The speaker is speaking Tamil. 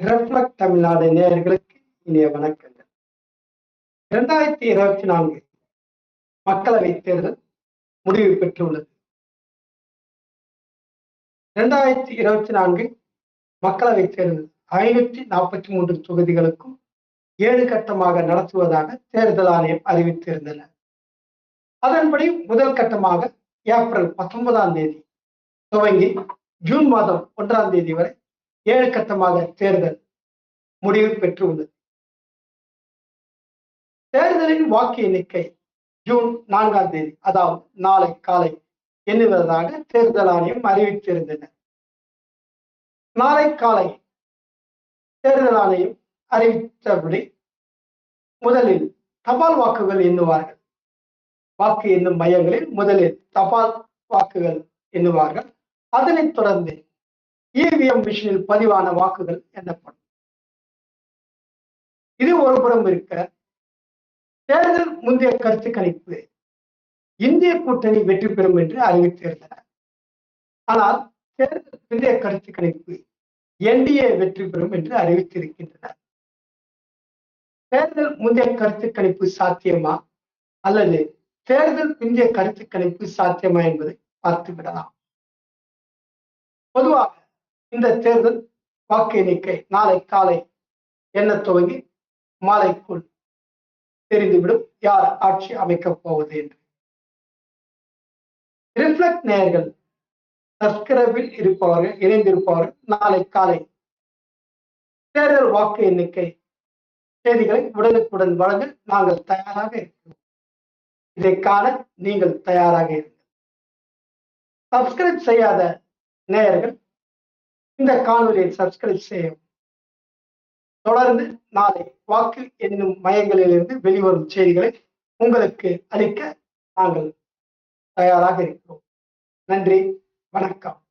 ரெஃப்ளக் தமிழ்நாடு நேயர்களுக்கு இனிய வணக்கங்கள். இரண்டாயிரத்தி இருபத்தி நான்கு மக்களவை தேர்தல் முடிவு பெற்றுள்ளது. இரண்டாயிரத்தி இருபத்தி நான்கு மக்களவை தேர்தல் ஐநூற்றி நாற்பத்தி மூன்று தொகுதிகளுக்கும் ஏழு கட்டமாக நடத்துவதாக தேர்தல் ஆணையம் அறிவித்திருந்தன. அதன்படி முதல் கட்டமாக ஏப்ரல் பத்தொன்பதாம் தேதி துவங்கி ஜூன் மாதம் ஒன்றாம் தேதி வரை ஏழு கட்டமாக தேர்தல் முடிவு பெற்றுள்ளது. தேர்தலின் வாக்கு எண்ணிக்கை ஜூன் நான்காம் தேதி அதாவது நாளை காலை எண்ணுவதாக தேர்தல் ஆணையம் அறிவித்திருந்தனர் நாளை காலை தேர்தல் ஆணையம் அறிவித்தபடி முதலில் தபால் வாக்குகள் எண்ணுவார்கள். வாக்கு எண்ணும் மையங்களில் முதலில் தபால் வாக்குகள் எண்ணுவார்கள். அதனைத் தொடர்ந்து இவிஎம் மிஷினில் பதிவான வாக்குகள் எண்ணப்படும். இது ஒருபுறம் இருக்க தேர்தல் முந்தைய கருத்து கணிப்பு இந்திய கூட்டணி வெற்றி பெறும் என்று அறிவித்திருந்தனர் ஆனால் தேர்தல் முந்தைய கருத்து கணிப்பு என்டிஏ வெற்றி பெறும் என்று அறிவித்திருக்கின்றனர் தேர்தல் முந்தைய கருத்து கணிப்பு சாத்தியமா? அல்லது தேர்தல் பிந்திய கருத்து கணிப்பு சாத்தியமா என்பதை பார்த்து விடலாம் பொதுவாக இந்த தேர்தல் வாக்கு எண்ணிக்கை நாளை காலை எண்ண துவங்கி? மாலைக்குள் தெரிந்துவிடும். யார் ஆட்சி அமைக்கப் போவது என்று. ரிஃப்ளெக்ட் நேயர்கள் சப்ஸ்கிரைபில் இருப்பவர்கள் இணைந்திருப்பவர்கள் நாளை காலை தேர்தல் வாக்கு எண்ணிக்கை செய்திகளை உடனுக்குடன் வழங்க நாங்கள் தயாராக இருக்கிறோம். இதை காண நீங்கள் தயாராக இருங்கள். சப்ஸ்கிரைப் செய்யாத நேயர்கள் இந்த காணொலியை சப்ஸ்கிரைப் செய்யவும். தொடர்ந்து நாளை வாக்கு என்னும் மையங்களிலிருந்து வெளிவரும் செய்திகளை உங்களுக்கு அளிக்க நாங்கள் தயாராக இருக்கிறோம். நன்றி வணக்கம்.